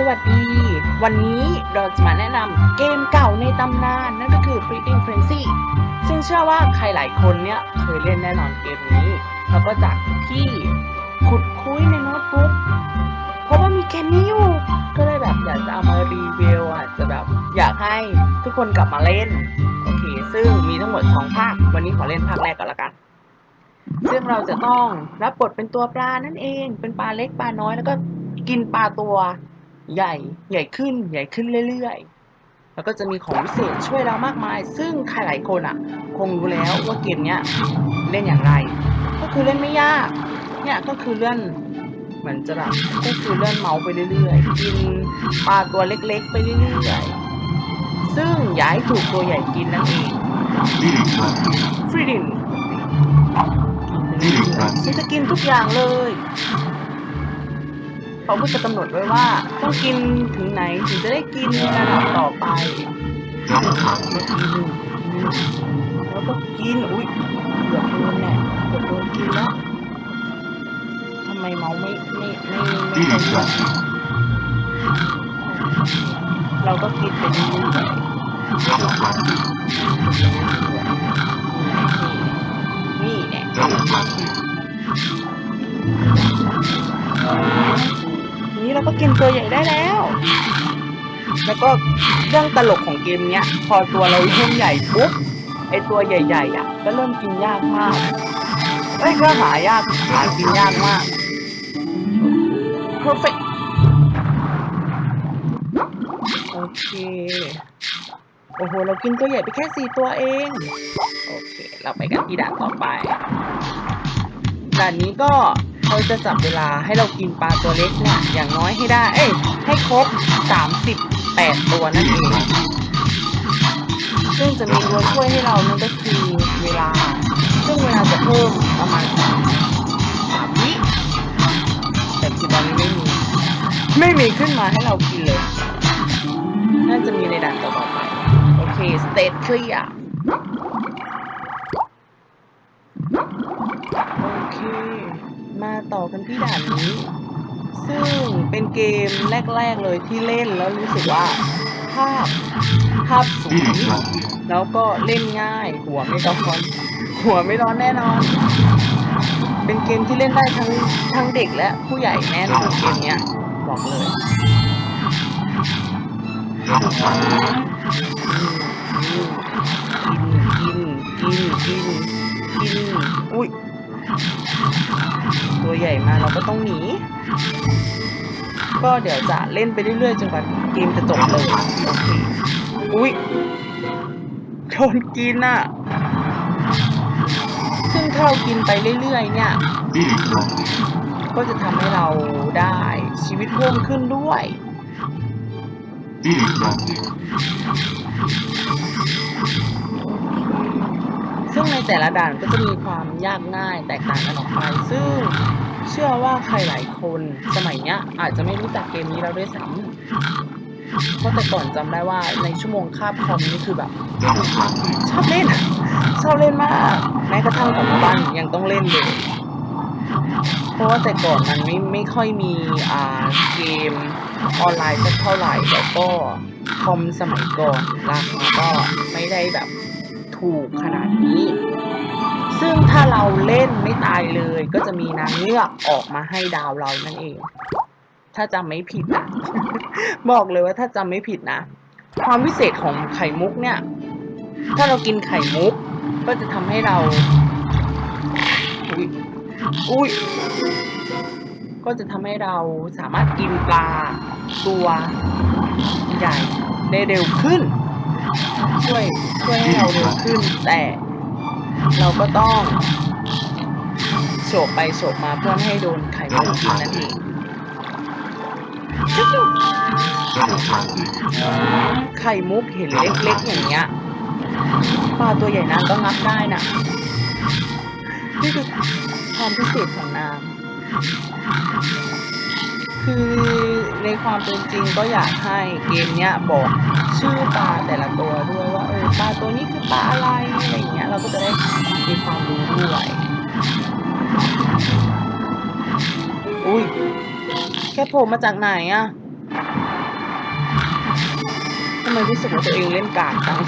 สวัสดี วันนี้เราจะมาแนะนำเกมเก่าในตำนาน นั่นก็คือ Feeding Frenzy ซึ่งเชื่อว่าใครหลายคนเนี่ยเคยเล่นแน่นอนเกมนี้ แล้วก็จากที่ขุดคุยในโน้ตบุ๊กเพราะว่ามีเกมนี้อยู่ ก็เลยแบบอยากจะเอามารีวิวอาจจะแบบอยากให้ทุกคนกลับมาเล่น โอเค ซึ่งมีทั้งหมด 2 ภาค วันนี้ขอเล่นภาคแรกก่อนละกันซึ่งเราจะต้องรับบทเป็นตัวปลานั่นเอง เป็นปลาเล็กปลาน้อยแล้วก็กินปลาตัว ใหญ่ใหญ่ขึ้นใหญ่ขึ้นเรื่อยๆ แล้วก็จะมีของพิเศษช่วยเรามากมาย ซึ่งใครหลายคนอะ คงรู้แล้วว่าเกมเนี้ยเล่นอย่างไร ก็คือเล่นไม่ยาก เนี่ยก็คือเลื่อนเหมือนจะแบบก็คือเลื่อนเมาส์ไปเรื่อยๆ กินปลาตัวเล็กๆ ไปเรื่อยๆ ซึ่งอย่าให้ถูกตัวใหญ่กินนั่นเองฟรีดินฉันจะกินทุกอย่างเลย เขาก็จะกำหนดไว้ว่า ต้องกินถึงไหนถึงจะได้กินในระดับต่อไปแล้วก็กินอุ้ยเกือบโดนแน่เกือบโดนกินแล้วทำไมเมาส์ไม่ไม่ไม่ไม่ Eating ค่อยเราก็กินไปเรื่อยๆ Double frenzy. นี่แหละ นี้เราก็กินตัวใหญ่ได้แล้ว แล้วก็เรื่องตลกของเกมเนี้ย พอตัวเราเริ่มใหญ่ปุ๊บไอตัวใหญ่ ๆ อะ ก็เริ่มกินยากมากเอ้ยก็หายากหากินยากมาก perfect โอเค โอ้โห เรากินตัวใหญ่ไปแค่สี่ตัวเอง โอเค เราไปกันที่ด่านต่อไป ด่านนี้ก็ เขาจะจับเวลาให้เรากินปลาตัวเล็กเนี่ยอย่างน้อยให้ได้ เอ้ยให้ครบ 38 ตัวนั่นเองซึ่งจะมีตัวช่วยให้เรานั่นก็คือเวลา ซึ่งเวลาจะเพิ่มประมาณสามวิแต่คือตอนนี้ไม่มี ไม่มีขึ้นมาให้เรากินเลย น่าจะมีในด่านต่อไป โอเค สเตทเคลียร์ โอเค มาต่อกันที่ด่านนี้ ซึ่งเป็นเกมแรก ๆ เลยที่เล่นแล้วรู้สึกว่า ภาพภาพสวยแล้วก็เล่นง่าย หัวไม่ร้อนหัวไม่ร้อนแน่นอน เป็นเกมที่เล่นได้ทั้งทั้งเด็กและผู้ใหญ่แน่นอนเกมเนี้ยบอกเลยกินกินกินกินกินอุ้ย ตัวใหญ่มาเราก็ต้องหนี ก็เดี๋ยวจะเล่นไปเรื่อยๆจนกว่าเกมจะจบเลยโอเคอุ้ยโดนกินอะซึ่งถ้าเรากินไปเรื่อยๆ เนี่ย ก็จะทำให้เราได้ชีวิตเพิ่มขึ้นด้วย ซึ่งในแต่ละด่านก็จะมีความยากง่ายแตกต่างกันออกไป ซึ่งเชื่อว่าใครหลายคนสมัยเนี้ยอาจจะไม่รู้จักเกมนี้แล้วด้วยซ้ำเพราะแต่ก่อนจำได้ว่าในชั่วโมงคาบคอมนี่คือแบบ ชอบเล่นชอบเล่นมาก แม้กระทั่งกลับมาบ้านยังต้องเล่นเลย เพราะว่าแต่ก่อนมันไม่ไม่ค่อยมีอ่าเกมออนไลน์สักเท่าไหร่แล้วก็คอมสมัยก่อนราคาก็ไม่ได้แบบ ถูกขนาดนี้ ซึ่งถ้าเราเล่นไม่ตายเลย ก็จะมีนางเงือกออกมาให้ดาวเรานั่นเอง ถ้าจำไม่ผิดนะบอกเลยว่าถ้าจำไม่ผิดนะ ความพิเศษของไข่มุกเนี่ย ถ้าเรากินไข่มุก ก็จะทำให้เราอุ้ยอุ้ยก็จะทำให้เราสามารถกินปลาตัวใหญ่ได้เร็วขึ้น ช่วยช่วยให้เราเร็วขึ้น แต่เราก็ต้องโฉบไปโฉบมาเพื่อไม่ให้โดนไข่มุกกินนั่นเองไข่มุกเห็นเล็กๆอย่างเงี้ยปลาตัวใหญ่นางก็งับได้น่ะนี่คือความพิเศษของนางคือในความเป็นจริงก็อยากให้เกมเนี้ยบอกชื่อปลาแต่ละตัว ปลาอะไรอะไรอย่างเงี้ยเราก็จะได้มีความรู้ด้วยอุ้ยแกโผล่มาจากไหนอะทำไมรู้สึกว่าตัวเองเล่นกากจัง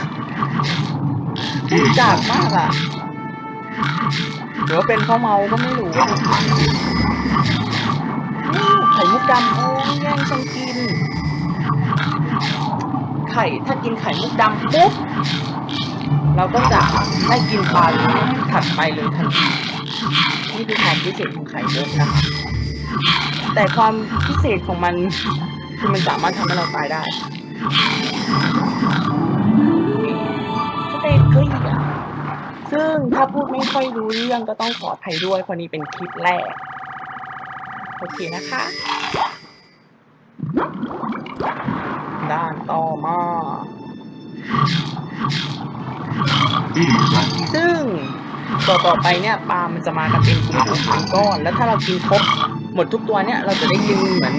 เล่นกากมากอะหรือว่าเป็นเพราะเมาก็ไม่รู้หูไข่มุกดำโอ้ยแย่งฉันกิน ไข่ถ้ากินไข่มุกดำปุ๊บ เราก็จะได้กินปลาถัดไปเลยทันทีนี่คือความพิเศษของไข่มุกนะคะ แต่ความพิเศษของมันคือมันสามารถทำให้เราตายได้สเตตก็อีกอะซึ่งถ้าพูดไม่ค่อยรู้เรื่องก็ต้องขออภัยด้วยเพราะนี้เป็นคลิปแรก โอเคนะคะ ด้านต่อมา ซึ่งต่อต่อไปเนี่ยปลามันจะมากันเป็นกลุ่มๆเป็นก้อน แล้วถ้าเรากินครบหมดทุกตัวเนี่ย เราจะได้ยินเหมือน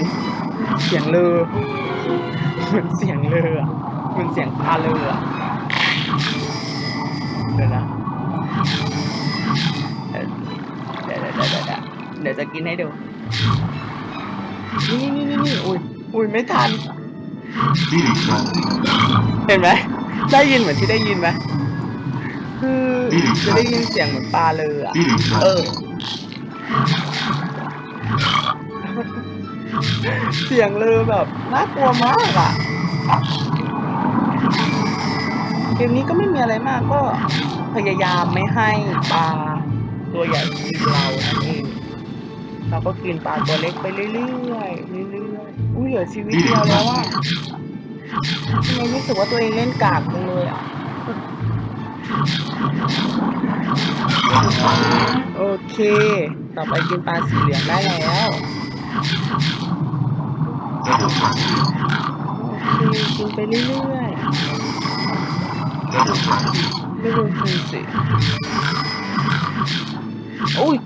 เสียงเรือเหมือนเสียงเรือเหมือนเสียงปลาเรือเดี๋ยวนะเดี๋ยวเดี๋ยวเดี๋ยวเดี๋ยวเดี๋ยวจะกินให้ดูนี่นี่นี่นี่อุ้ยอุ้ยไม่ทันเห็นไหมได้ยินเหมือนที่ได้ยินไหม คือจะได้ยินเสียงเหมือนปลาเลยอะ Eating เออ plastic. เสียงเลยแบบน่ากลัวมากอะ เกมนี้ก็ไม่มีอะไรมากก็พยายามไม่ให้ปลาตัวใหญ่กินเรานั่นเอง เราก็กินปลาตัวเล็กไปเรื่อยๆเรื่อยๆอุ้ยเหลือชีวิตเดียวแล้วอะทำไมรู้สึกว่าตัวเองเล่นกากจังเลยอะ โอเค ต่อไปกินปลาสีเหลืองได้แล้วโอเคกินไปเรื่อยๆไม่ลงทุนสิโอ้ย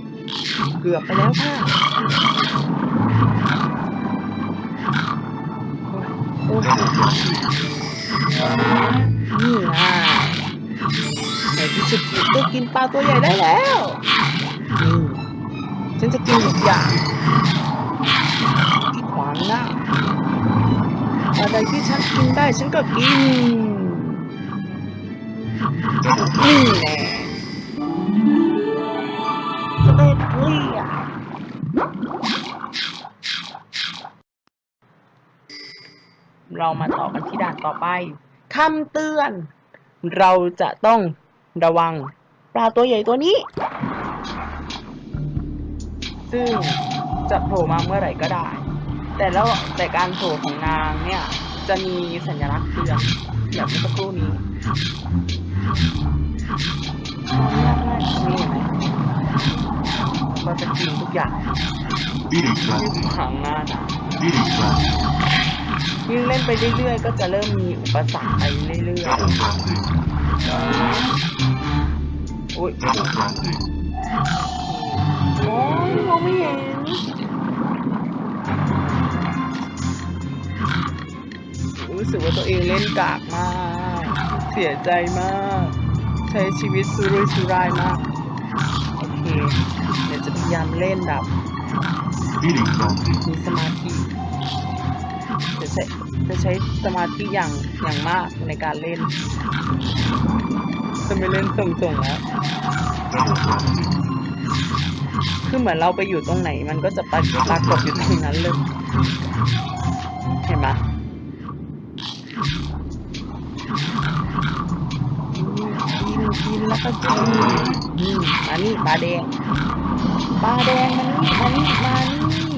เกือบไปแล้วค่ะโอ้ย Double ในที่สุดก็กินปลาตัวใหญ่ได้แล้วนี่ฉันจะกินทุกอย่างที่ขวางหน้าอะไรที่ฉันกินได้ฉันก็กินนี่แน่สเตตเลียเรามาต่อกันที่ด่านต่อไปคำเตือน เราจะต้อง ระวัง ปลาตัวใหญ่ตัวนี้ ซึ่งจะโผล่มาเมื่อไหร่ก็ได้ แต่แล้วแต่การโผล่ของนางเนี่ย จะมีสัญลักษณ์เตือนแบบเมื่อสักครู่นี้นี่เห็นไหมเราจะกินทุกอย่าง Eating ที่ plastic. ขังหน้านะ Eating plastic. ยิ่งเล่นไปเรื่อยๆ ก็จะเริ่มมีอุปสรรคไปเรื่อย Double plastic. ๆอุ้ยโอ้ยมองไม่เห็นรู้สึกว่าตัวเองเล่นกากมาก เสียใจมาก ใช้ชีวิตสุรุ่ยสุร่ายมาก โอเค เดี๋ยวจะพยายามเล่นแบบมีสมาธิจะใช้จะใช้สมาธิอย่างอย่างมากในการเล่น ไม่เล่นส่งๆแล้วคือเหมือนเราไปอยู่ตรงไหน มันก็จะปรากฏอยู่ตรงนั้นเลย เห็นไหมกินแล้วก็กินนี่มานี่ปลาแดงปลาแดงมันนี่มานี่มานี่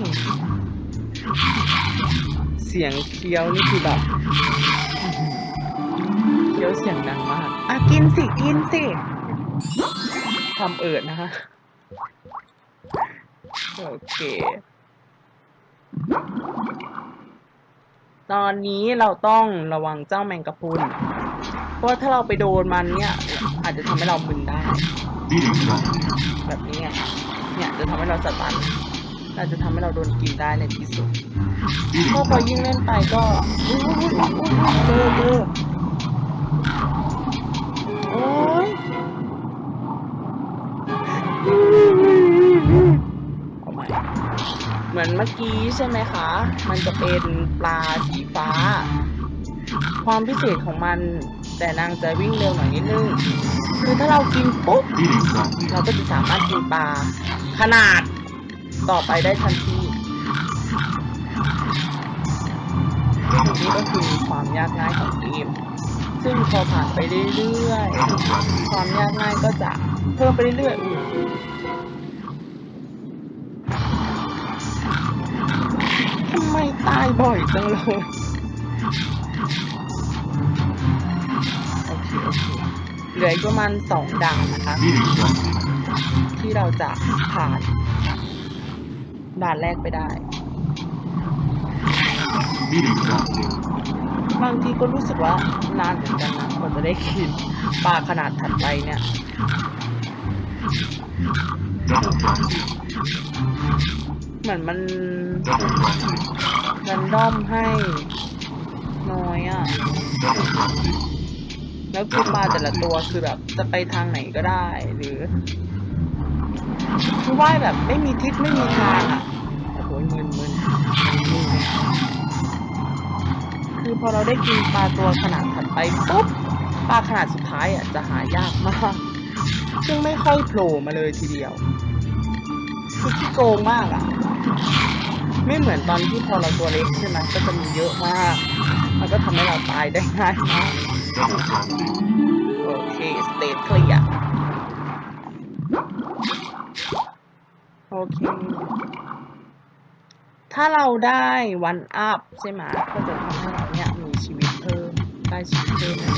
เสียงเคี้ยวนี่คือแบบ คี้ยวเสียงดังมากอะกินสิ กินสิทำเอิดนะคะ โอเค ตอนนี้เราต้องระวังเจ้าแมงกะพรุน เพราะว่าถ้าเราไปโดนมันเนี่ย อาจจะทำให้เรามึนได้ Eating plastic. แบบนี้ไงเนี่ยจะทำให้เราสตันอาจจะทำให้เราโดนกินได้ในที่สุด Eating เพราะพอยิ่ง plastic. เล่นไปก็ เมื่อกี้ใช่ไหมคะ มันจะเป็นปลาสีฟ้า ความพิเศษของมัน แต่นางจะวิ่งเร็วหน่อยนิดนึง คือถ้าเรากินปุ๊บ เราก็จะสามารถกินปลาขนาดต่อไปได้ทันทีนี่ก็คือความยากง่ายของเกม ซึ่งพอผ่านไปเรื่อยๆ ความยากง่ายก็จะเพิ่มไปเรื่อยๆ ทำไมตายบ่อยจังเลยโอเคโอเคเหลืออีกประมาณสองด่านนะคะ ที่เราจะผ่าน ด่านแรกไปได้ บางทีก็รู้สึกว่านานเหมือนกันนะกว่าจะได้กินปลาขนาดถัดไปเนี่ย เหมือนมัน Double ground รันด้อมให้น้อยอะ แล้วคือปลาแต่ละตัวคือแบบ จะไปทางไหนก็ได้หรือคือว่ายแบบไม่มีทิศไม่มีทางอะโอ้โหมึนมึนมึนคือพอเราได้กินปลาตัวขนาดถัดไปปุ๊บปลาขนาดสุดท้ายอะจะหายากมากซึ่งไม่ค่อยโผล่มาเลยทีเดียวคือขี้โกงมากอะ ไม่เหมือนตอนที่พอเราตัวเล็กใช่ไหมก็จะมีเยอะมาก มันก็ทำให้เราตายได้ง่ายมากโอเคสเตทเคลียร์โอเค ถ้าเราได้วันอัพใช่ไหมก็จะทำให้เราเนี่ยมีชีวิตเพิ่มได้ชีวิตเพิ่มนะ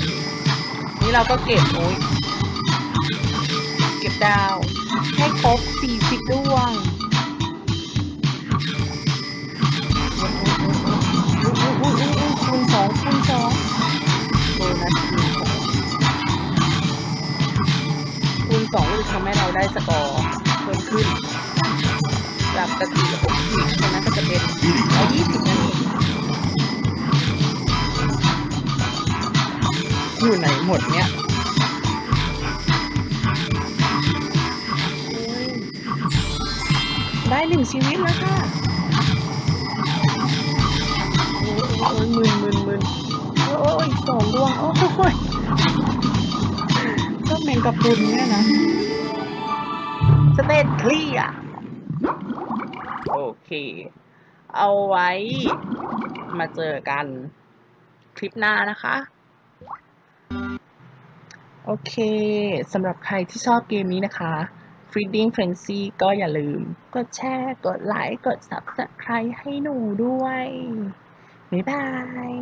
นี่เราก็เก็บโอ้ยเก็บดาว ให้ครบ40ดวง องคูณสองโบนัสคูณสองคูณสองก็จะทำให้เราได้สกอร์เพิ่มขึ้นจากปกติ60ใช่ไหมก็จะเป็นร้อยยี่สิบนั่นเองอยู่ไหนหมดเนี้ยได้หนึ่งชีวิตแล้วค่ะ อ้ยสองดวงโอ้ยเจ้าแมงกะพรุนเนี่ยนะสเตตเคลียโอเค เอาไว้มาเจอกันคลิปหน้านะคะ โอเคสำหรับใครที่ชอบเกมนี้นะคะ f r e e d i n g Frenzy ก็อย่าลืม กดแชร์ กดไลค์ กด Subscribe ให้หนูด้วย บ๊ายบาย